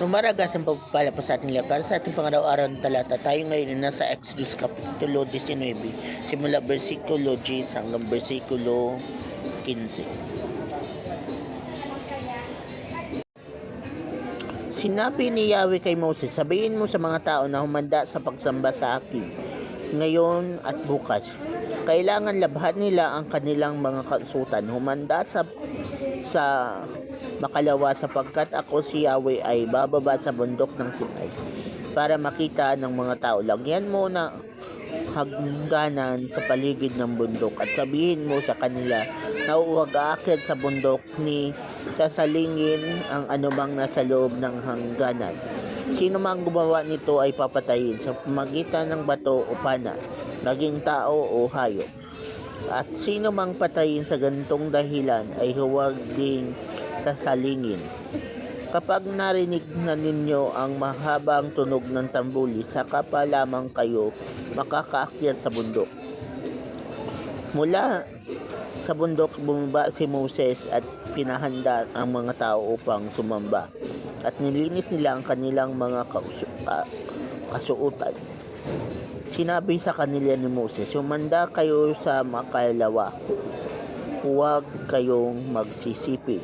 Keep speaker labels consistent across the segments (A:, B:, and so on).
A: Rumaragas ang pagpapala pa sa ating. Para sa ating pangaraw-araw ng talata, tayo ngayon ay nasa Exodus Kapitulo 19, simula versikulo 10 hanggang versikulo 15. Sinabi ni Yahweh kay Moses, sabihin mo sa mga tao na humanda sa pagsamba sa akin ngayon at bukas. Kailangan labhan nila ang kanilang mga kasutan. Humanda sa sa makalawa sapagkat ako si Yahweh ay bababa sa bundok ng Sinai para makita ng mga tao. Lagyan mo na hagdanan sa paligid ng bundok at sabihin mo sa kanila na huwag aakyat sa bundok ni tasalingin ang anumang nasa loob ng hangganan. Sino mang gumawa nito ay papatayin sa pamagitan ng bato o pana, maging tao o hayop. At sino mang patayin sa gantong dahilan ay huwag ding kasalingin. Kapag narinig na ninyo ang mahabang tunog ng tambuli, saka pa lamang kayo makakaakyat sa bundok. Mula sa bundok bumaba si Moses at pinahanda ang mga tao upang sumamba at nilinis nila ang kanilang mga kausu- ka- kasuotan. Sinabi sa kanila ni Moses, Humanda kayo sa makalawa, huwag kayong magsisipid.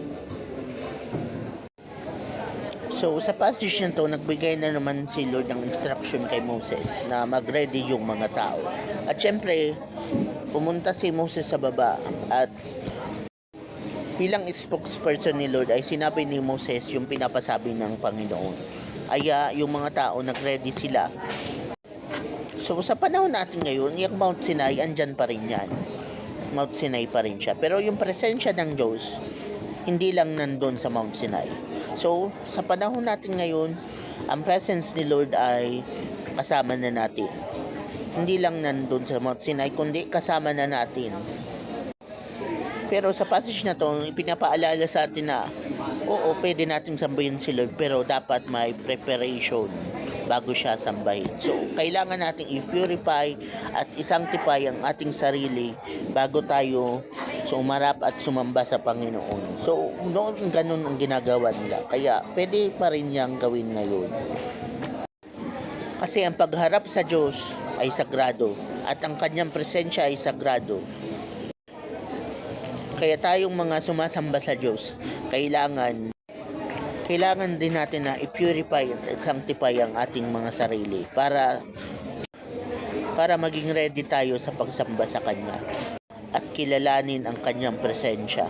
A: So, sa passage na to, nagbigay na naman si Lord ng instruction kay Moses na mag-ready yung mga tao. At syempre, pumunta si Moses sa baba at bilang spokesperson ni Lord ay sinabi ni Moses yung pinapasabi ng Panginoon. Aya yung mga tao nag-ready sila. So sa panahon natin ngayon, yung Mount Sinai, andyan pa rin yan. Mount Sinai pa rin siya. Pero yung presensya ng Diyos, hindi lang nandun sa Mount Sinai. So, sa panahon natin ngayon, ang presence ni Lord ay kasama na natin. Hindi lang nandun sa Mount Sinai, kundi kasama na natin. Pero sa passage na to, ipinapaalala sa atin na, oo, pwede nating sambahin si Lord, pero dapat may preparation bago siya sambahin. So, kailangan nating i-purify at isanctify ang ating sarili bago tayo sumarap at sumamba sa Panginoon. So, noon ganun ang ginagawa nila. Kaya, pwede pa rin niyang gawin ngayon. Kasi ang pagharap sa Diyos ay sagrado at ang kanyang presensya ay sagrado. Kaya tayong mga sumasamba sa Diyos, kailangan kailangan din natin na i-purify at sanctify ang ating mga sarili para para maging ready tayo sa pagsamba sa Kanya kilalanin ang Kanyang presensya.